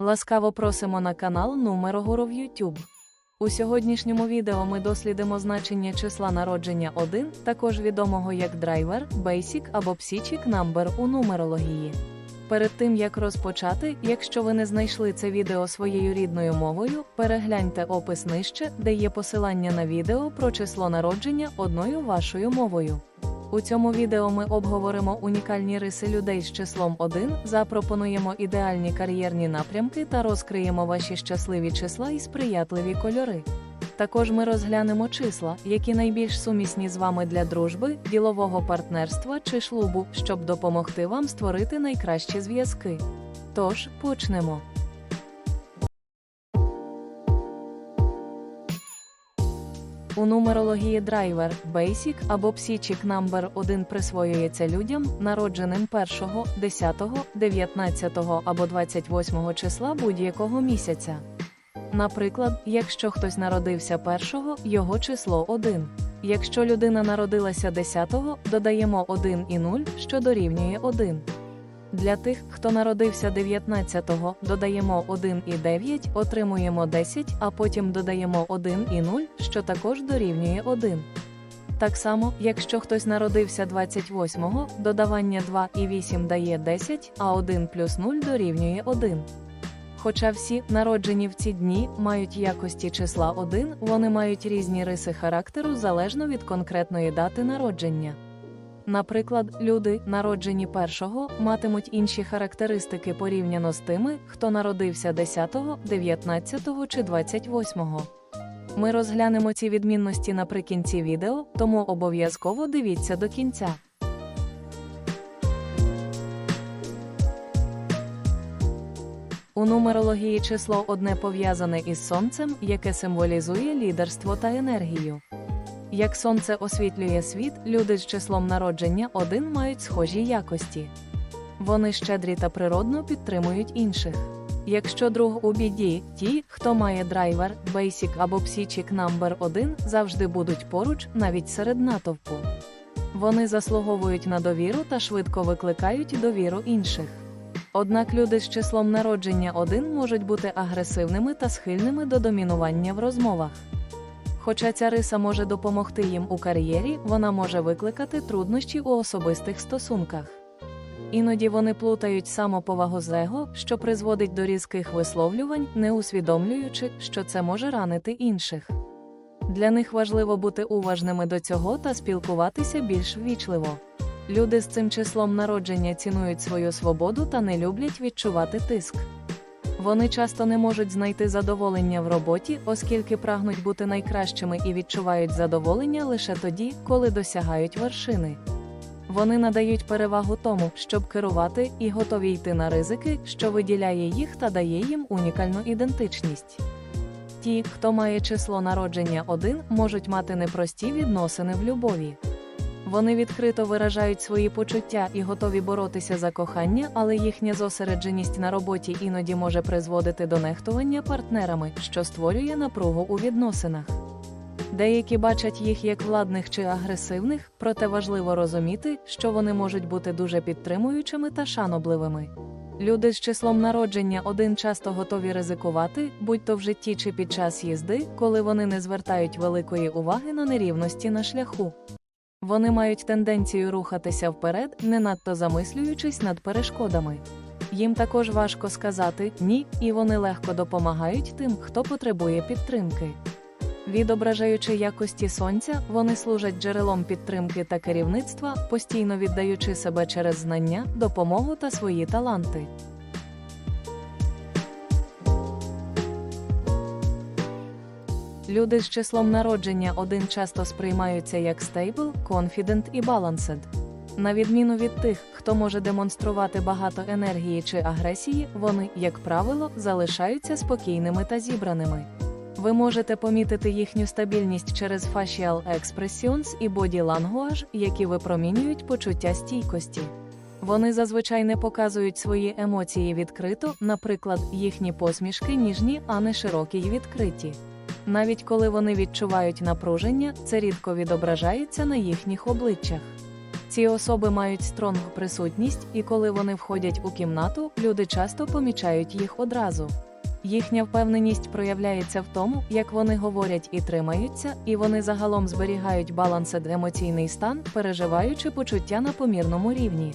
Ласкаво просимо на канал Нумерогуру в YouTube. У сьогоднішньому відео ми дослідимо значення числа народження 1, також відомого як драйвер, Basic або Psychic Number у нумерології. Перед тим як розпочати, якщо ви не знайшли це відео своєю рідною мовою, перегляньте опис нижче, де є посилання на відео про число народження одною вашою мовою. У цьому відео ми обговоримо унікальні риси людей з числом 1, запропонуємо ідеальні кар'єрні напрямки та розкриємо ваші щасливі числа і сприятливі кольори. Також ми розглянемо числа, які найбільш сумісні з вами для дружби, ділового партнерства чи шлубу, щоб допомогти вам створити найкращі зв'язки. Тож, почнемо. У нумерології драйвер, Basic або Psychic Number 1 присвоюється людям, народженим 1, 10, 19 або 28 числа будь-якого місяця. Наприклад, якщо хтось народився 1, його число 1. Якщо людина народилася 10, додаємо 1 і 0, що дорівнює 1. Для тих, хто народився 19-го, додаємо 1 і 9, отримуємо 10, а потім додаємо 1 і 0, що також дорівнює 1. Так само, якщо хтось народився 28-го, додавання 2 і 8 дає 10, а 1 плюс 0 дорівнює 1. Хоча всі, народжені в ці дні, мають якості числа 1, вони мають різні риси характеру залежно від конкретної дати народження. Наприклад, люди, народжені першого, матимуть інші характеристики порівняно з тими, хто народився 10, 19 чи 28. Ми розглянемо ці відмінності наприкінці відео, тому обов'язково дивіться до кінця. У нумерології число одне пов'язане із сонцем, яке символізує лідерство та енергію. Як сонце освітлює світ, люди з числом народження один мають схожі якості. Вони щедрі та природно підтримують інших. Якщо друг у біді, ті, хто має драйвер, Basic або Psychic Number 1, завжди будуть поруч, навіть серед натовпу. Вони заслуговують на довіру та швидко викликають довіру інших. Однак люди з числом народження 1 можуть бути агресивними та схильними до домінування в розмовах. Хоча ця риса може допомогти їм у кар'єрі, вона може викликати труднощі у особистих стосунках. Іноді вони плутають самоповагу з его, що призводить до різких висловлювань, не усвідомлюючи, що це може ранити інших. Для них важливо бути уважними до цього та спілкуватися більш ввічливо. Люди з цим числом народження цінують свою свободу та не люблять відчувати тиск. Вони часто не можуть знайти задоволення в роботі, оскільки прагнуть бути найкращими і відчувають задоволення лише тоді, коли досягають вершини. Вони надають перевагу тому, щоб керувати, і готові йти на ризики, що виділяє їх та дає їм унікальну ідентичність. Ті, хто має число народження 1, можуть мати непрості відносини в любові. Вони відкрито виражають свої почуття і готові боротися за кохання, але їхня зосередженість на роботі іноді може призводити до нехтування партнерами, що створює напругу у відносинах. Деякі бачать їх як владних чи агресивних, проте важливо розуміти, що вони можуть бути дуже підтримуючими та шанобливими. Люди з числом народження один часто готові ризикувати, будь то в житті чи під час їзди, коли вони не звертають великої уваги на нерівності на шляху. Вони мають тенденцію рухатися вперед, не надто замислюючись над перешкодами. Їм також важко сказати ні, і вони легко допомагають тим, хто потребує підтримки. Відображаючи якості сонця, вони служать джерелом підтримки та керівництва, постійно віддаючи себе через знання, допомогу та свої таланти. Люди з числом народження один часто сприймаються як stable, confident і balanced. На відміну від тих, хто може демонструвати багато енергії чи агресії, вони, як правило, залишаються спокійними та зібраними. Ви можете помітити їхню стабільність через facial expressions і body language, які випромінюють почуття стійкості. Вони зазвичай не показують свої емоції відкрито, наприклад, їхні посмішки ніжні, а не широкі й відкриті. Навіть коли вони відчувають напруження, це рідко відображається на їхніх обличчях. Ці особи мають стронг присутність, і коли вони входять у кімнату, люди часто помічають їх одразу. Їхня впевненість проявляється в тому, як вони говорять і тримаються, і вони загалом зберігають балансед емоційний стан, переживаючи почуття на помірному рівні.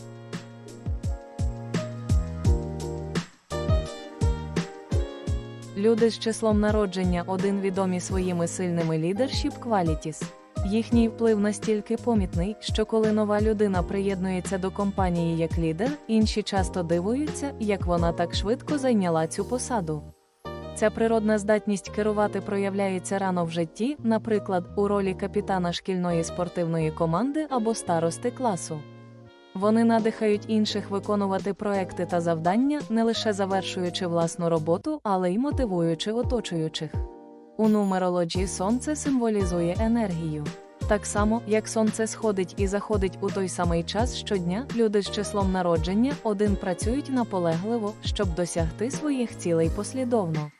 Люди з числом народження один відомі своїми сильними leadership qualities. Їхній вплив настільки помітний, що коли нова людина приєднується до компанії як лідер, інші часто дивуються, як вона так швидко зайняла цю посаду. Ця природна здатність керувати проявляється рано в житті, наприклад, у ролі капітана шкільної спортивної команди або старости класу. Вони надихають інших виконувати проекти та завдання, не лише завершуючи власну роботу, але й мотивуючи оточуючих. У нумерології сонце символізує енергію. Так само, як сонце сходить і заходить у той самий час щодня, люди з числом народження один працюють наполегливо, щоб досягти своїх цілей послідовно.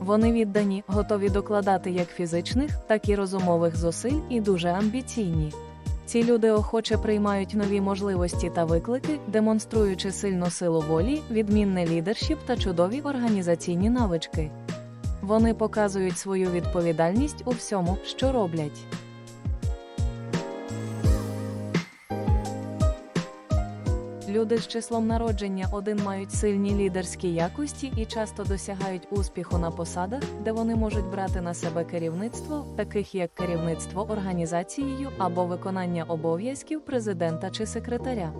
Вони віддані, готові докладати як фізичних, так і розумових зусиль і дуже амбіційні. Ці люди охоче приймають нові можливості та виклики, демонструючи сильну силу волі, відмінне лідершіп та чудові організаційні навички. Вони показують свою відповідальність у всьому, що роблять. Люди з числом народження один мають сильні лідерські якості і часто досягають успіху на посадах, де вони можуть брати на себе керівництво, таких як керівництво організацією або виконання обов'язків президента чи секретаря.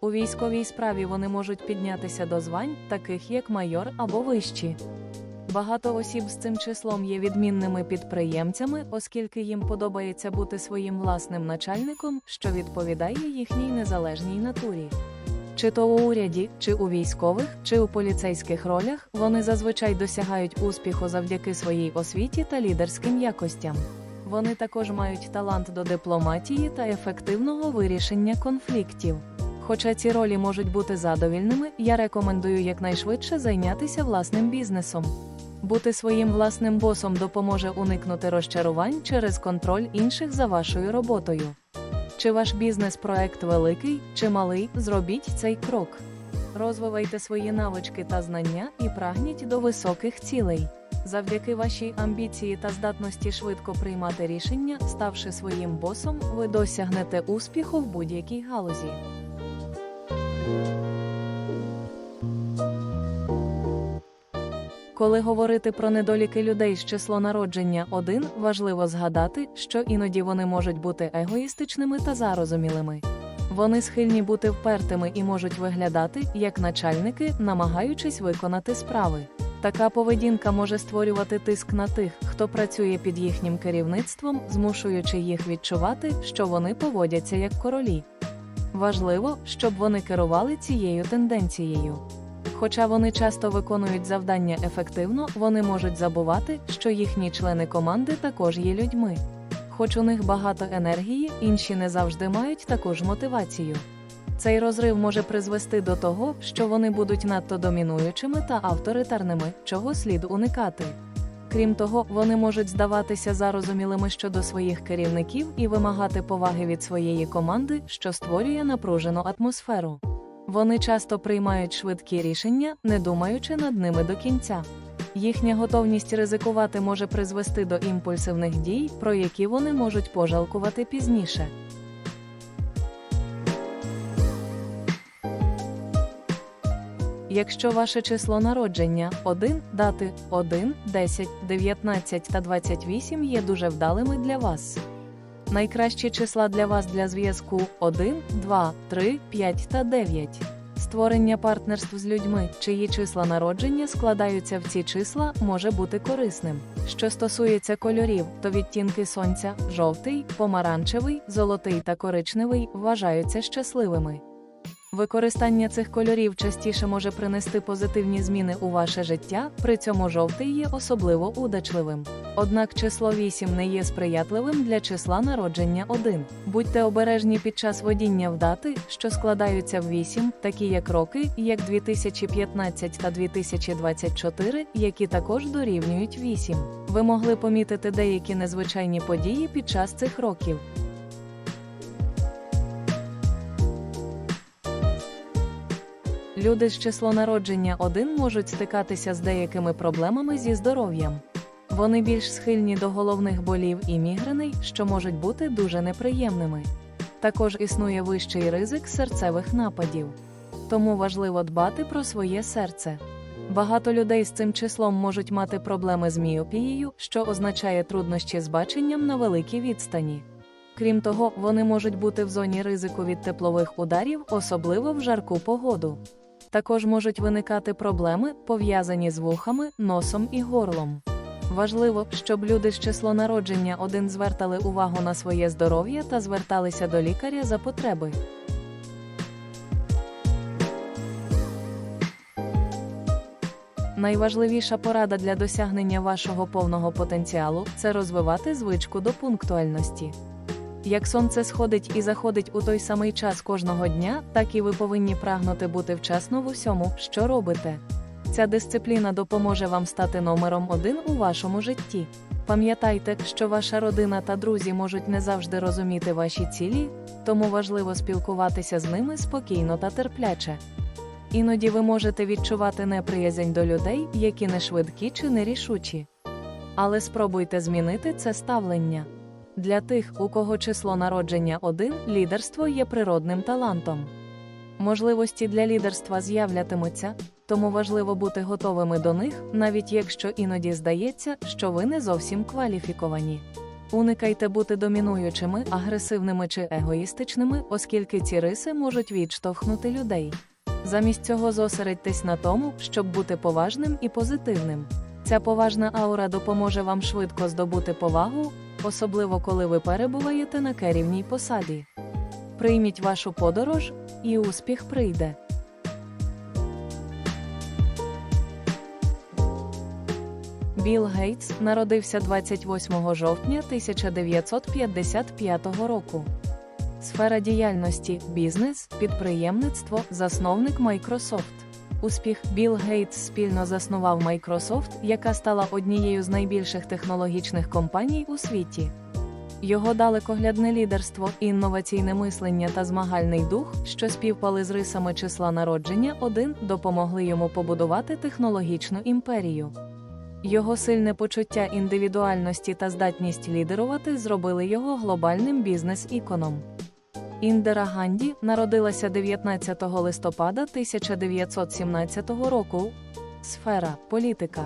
У військовій справі вони можуть піднятися до звань, таких як майор або вищі. Багато осіб з цим числом є відмінними підприємцями, оскільки їм подобається бути своїм власним начальником, що відповідає їхній незалежній натурі. Чи то у уряді, чи у військових, чи у поліцейських ролях вони зазвичай досягають успіху завдяки своїй освіті та лідерським якостям. Вони також мають талант до дипломатії та ефективного вирішення конфліктів. Хоча ці ролі можуть бути задовільними, я рекомендую якнайшвидше зайнятися власним бізнесом. Бути своїм власним босом допоможе уникнути розчарувань через контроль інших за вашою роботою. Чи ваш бізнес-проект великий чи малий, зробіть цей крок. Розвивайте свої навички та знання і прагніть до високих цілей. Завдяки вашій амбіції та здатності швидко приймати рішення, ставши своїм босом, ви досягнете успіху в будь-якій галузі. Коли говорити про недоліки людей з число народження 1, важливо згадати, що іноді вони можуть бути егоїстичними та зарозумілими. Вони схильні бути впертими і можуть виглядати як начальники, намагаючись виконати справи. Така поведінка може створювати тиск на тих, хто працює під їхнім керівництвом, змушуючи їх відчувати, що вони поводяться як королі. Важливо, щоб вони керували цією тенденцією. Хоча вони часто виконують завдання ефективно, вони можуть забувати, що їхні члени команди також є людьми. Хоч у них багато енергії, інші не завжди мають таку ж мотивацію. Цей розрив може призвести до того, що вони будуть надто домінуючими та авторитарними, чого слід уникати. Крім того, вони можуть здаватися зарозумілими щодо своїх керівників і вимагати поваги від своєї команди, що створює напружену атмосферу. Вони часто приймають швидкі рішення, не думаючи над ними до кінця. Їхня готовність ризикувати може призвести до імпульсивних дій, про які вони можуть пожалкувати пізніше. Якщо ваше число народження 1, дати 1, 10, 19 та 28 є дуже вдалими для вас. Найкращі числа для вас для зв'язку 1, 2, 3, 5 та 9. Створення партнерств з людьми, чиї числа народження складаються в ці числа, може бути корисним. Що стосується кольорів, то відтінки сонця, жовтий, помаранчевий, золотий та коричневий вважаються щасливими. Використання цих кольорів частіше може принести позитивні зміни у ваше життя, при цьому жовтий є особливо удачливим. Однак число 8 не є сприятливим для числа народження 1. Будьте обережні під час водіння в дати, що складаються в 8, такі як роки, як 2015 та 2024, які також дорівнюють 8. Ви могли помітити деякі незвичайні події під час цих років. Люди з число народження 1 можуть стикатися з деякими проблемами зі здоров'ям. Вони більш схильні до головних болів і мігреней, що можуть бути дуже неприємними. Також існує вищий ризик серцевих нападів. Тому важливо дбати про своє серце. Багато людей з цим числом можуть мати проблеми з міопією, що означає труднощі з баченням на великій відстані. Крім того, вони можуть бути в зоні ризику від теплових ударів, особливо в жарку погоду. Також можуть виникати проблеми, пов'язані з вухами, носом і горлом. Важливо, щоб люди з число народження один звертали увагу на своє здоров'я та зверталися до лікаря за потреби. Найважливіша порада для досягнення вашого повного потенціалу це розвивати звичку до пунктуальності. Як сонце сходить і заходить у той самий час кожного дня, так і ви повинні прагнути бути вчасно в усьому, що робите. Ця дисципліна допоможе вам стати номером один у вашому житті. Пам'ятайте, що ваша родина та друзі можуть не завжди розуміти ваші цілі, тому важливо спілкуватися з ними спокійно та терпляче. Іноді ви можете відчувати неприязнь до людей, які не швидкі чи нерішучі. Але спробуйте змінити це ставлення. Для тих, у кого число народження 1, лідерство є природним талантом. Можливості для лідерства з'являтимуться, тому важливо бути готовими до них, навіть якщо іноді здається, що ви не зовсім кваліфіковані. Уникайте бути домінуючими, агресивними чи егоїстичними, оскільки ці риси можуть відштовхнути людей. Замість цього зосередьтесь на тому, щоб бути поважним і позитивним. Ця поважна аура допоможе вам швидко здобути повагу, особливо коли ви перебуваєте на керівній посаді. Прийміть вашу подорож, і успіх прийде. Білл Гейтс народився 28 жовтня 1955 року. Сфера діяльності бізнес, підприємництво, засновник Microsoft. Успіх Білл Гейтс спільно заснував Microsoft, яка стала однією з найбільших технологічних компаній у світі. Його далекоглядне лідерство, інноваційне мислення та змагальний дух, що співпали з рисами числа народження 1, допомогли йому побудувати технологічну імперію. Його сильне почуття індивідуальності та здатність лідерувати зробили його глобальним бізнес-іконом. Індира Ганді народилася 19 листопада 1917 року. Сфера політика.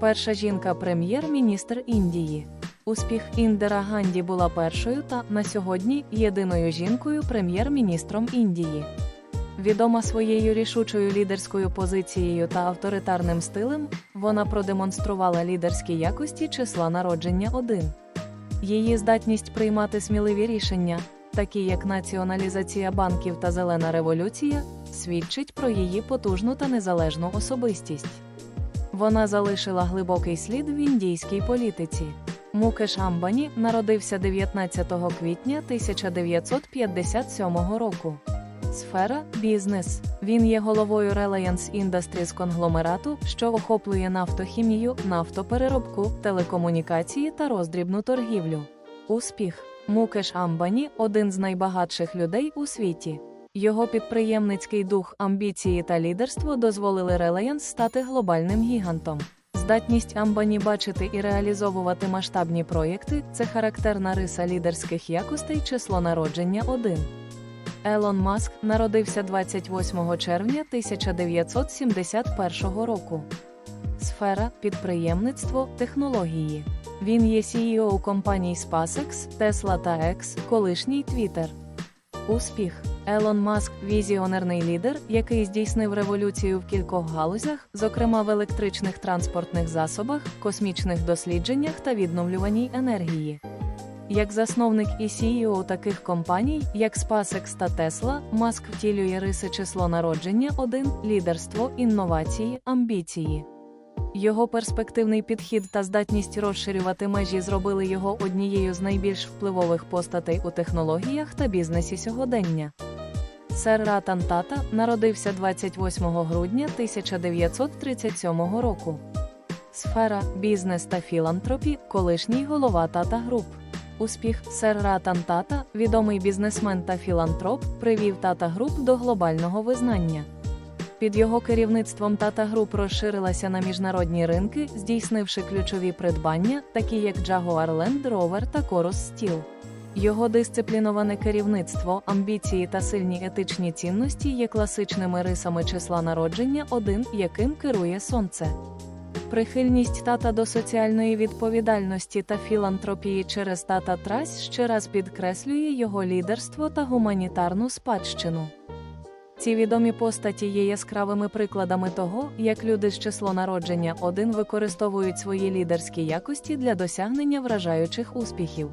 Перша жінка прем'єр-міністр Індії. Успіх Індира Ганді була першою та на сьогодні єдиною жінкою прем'єр-міністром Індії. Відома своєю рішучою лідерською позицією та авторитарним стилем, вона продемонструвала лідерські якості числа народження 1. Її здатність приймати сміливі рішення, такі як націоналізація банків та зелена революція, свідчить про її потужну та незалежну особистість. Вона залишила глибокий слід в індійській політиці. Мукеш Амбані народився 19 квітня 1957 року. Сфера бізнес. Він є головою Reliance Industries конгломерату, що охоплює нафтохімію, нафтопереробку, телекомунікації та роздрібну торгівлю. Успіх. Мукеш Амбані один з найбагатших людей у світі. Його підприємницький дух, амбіції та лідерство дозволили Reliance стати глобальним гігантом. Здатність Амбані бачити і реалізовувати масштабні проєкти це характерна риса лідерських якостей число народження 1. Елон Маск народився 28 червня 1971 року. Сфера підприємництво, технології. Він є CEO компаній SpaceX, Tesla та X, колишній Twitter. Успіх. Елон Маск візіонерний лідер, який здійснив революцію в кількох галузях, зокрема в електричних транспортних засобах, космічних дослідженнях та відновлюваній енергії. Як засновник і CEO таких компаній, як SpaceX та Tesla, Маск втілює риси число народження 1, лідерство, інновації, амбіції. Його перспективний підхід та здатність розширювати межі зробили його однією з найбільш впливових постатей у технологіях та бізнесі сьогодення. Сер Ратан Тата народився 28 грудня 1937 року. Сфера бізнес та філантропі, колишній голова Тата Груп. Успіх Сер Ратан Тата, відомий бізнесмен та філантроп, привів Тата Груп до глобального визнання. Під його керівництвом Tata Group розширилася на міжнародні ринки, здійснивши ключові придбання, такі як Jaguar Land Rover та Corus Steel. Його дисципліноване керівництво, амбіції та сильні етичні цінності є класичними рисами числа народження, один яким керує сонце. Прихильність тата до соціальної відповідальності та філантропії через тата Трась ще раз підкреслює його лідерство та гуманітарну спадщину. Ці відомі постаті є яскравими прикладами того, як люди з число народження один використовують свої лідерські якості для досягнення вражаючих успіхів.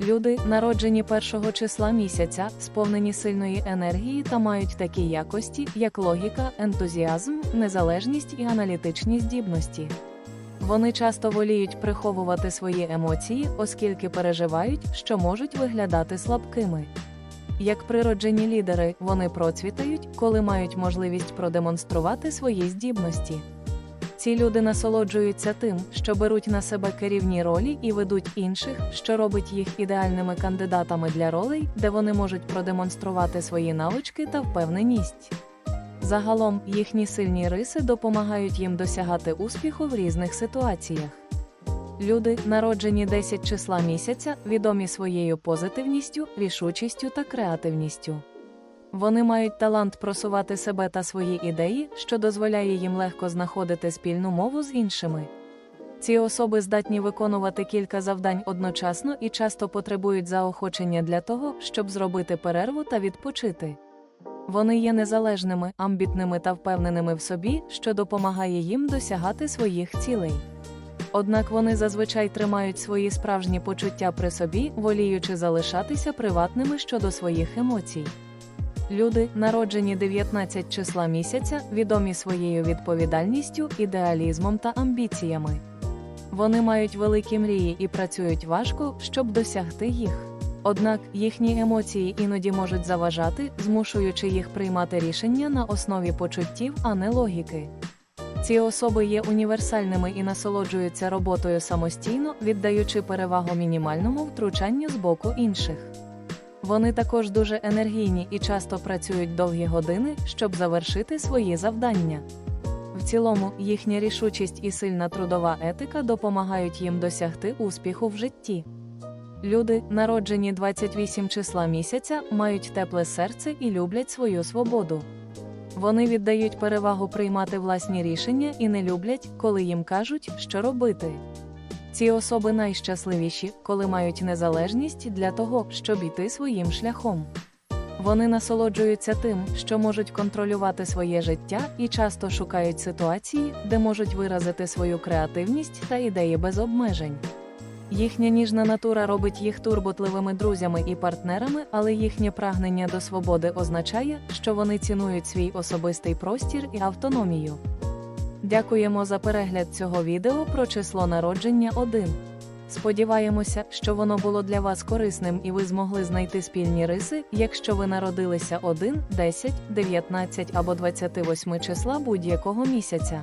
Люди, народжені першого числа місяця, сповнені сильної енергії та мають такі якості, як логіка, ентузіазм, незалежність і аналітичні здібності. Вони часто воліють приховувати свої емоції, оскільки переживають, що можуть виглядати слабкими. Як природжені лідери, вони процвітають, коли мають можливість продемонструвати свої здібності. Ці люди насолоджуються тим, що беруть на себе керівні ролі і ведуть інших, що робить їх ідеальними кандидатами для ролей, де вони можуть продемонструвати свої навички та впевненість. Загалом їхні сильні риси допомагають їм досягати успіху в різних ситуаціях. Люди, народжені 10 числа місяця, відомі своєю позитивністю, рішучістю та креативністю. Вони мають талант просувати себе та свої ідеї, що дозволяє їм легко знаходити спільну мову з іншими. Ці особи здатні виконувати кілька завдань одночасно і часто потребують заохочення для того, щоб зробити перерву та відпочити. Вони є незалежними, амбітними та впевненими в собі, що допомагає їм досягати своїх цілей. Однак вони зазвичай тримають свої справжні почуття при собі, воліючи залишатися приватними щодо своїх емоцій. Люди, народжені 19 числа місяця, відомі своєю відповідальністю, ідеалізмом та амбіціями. Вони мають великі мрії і працюють важко, щоб досягти їх. Однак їхні емоції іноді можуть заважати, змушуючи їх приймати рішення на основі почуттів, а не логіки. Ці особи є універсальними і насолоджуються роботою самостійно, віддаючи перевагу мінімальному втручанню з боку інших. Вони також дуже енергійні і часто працюють довгі години, щоб завершити свої завдання. В цілому, їхня рішучість і сильна трудова етика допомагають їм досягти успіху в житті. Люди, народжені 28 числа місяця, мають тепле серце і люблять свою свободу. Вони віддають перевагу приймати власні рішення і не люблять, коли їм кажуть, що робити. Ці особи найщасливіші, коли мають незалежність для того, щоб йти своїм шляхом. Вони насолоджуються тим, що можуть контролювати своє життя і часто шукають ситуації, де можуть виразити свою креативність та ідеї без обмежень. Їхня ніжна натура робить їх турботливими друзями і партнерами, але їхнє прагнення до свободи означає, що вони цінують свій особистий простір і автономію. Дякуємо за перегляд цього відео про число народження 1. Сподіваємося, що воно було для вас корисним і ви змогли знайти спільні риси, якщо ви народилися 1, 10, 19 або 28 числа будь-якого місяця.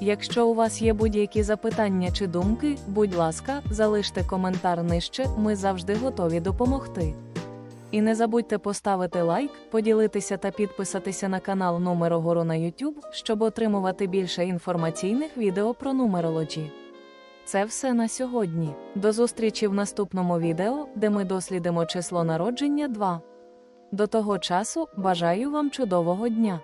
Якщо у вас є будь-які запитання чи думки, будь ласка, залиште коментар нижче, ми завжди готові допомогти. І не забудьте поставити лайк, поділитися та підписатися на канал Нумерогору на YouTube, щоб отримувати більше інформаційних відео про нумерологі. Це все на сьогодні. До зустрічі в наступному відео, де ми дослідимо число народження 2. До того часу бажаю вам чудового дня!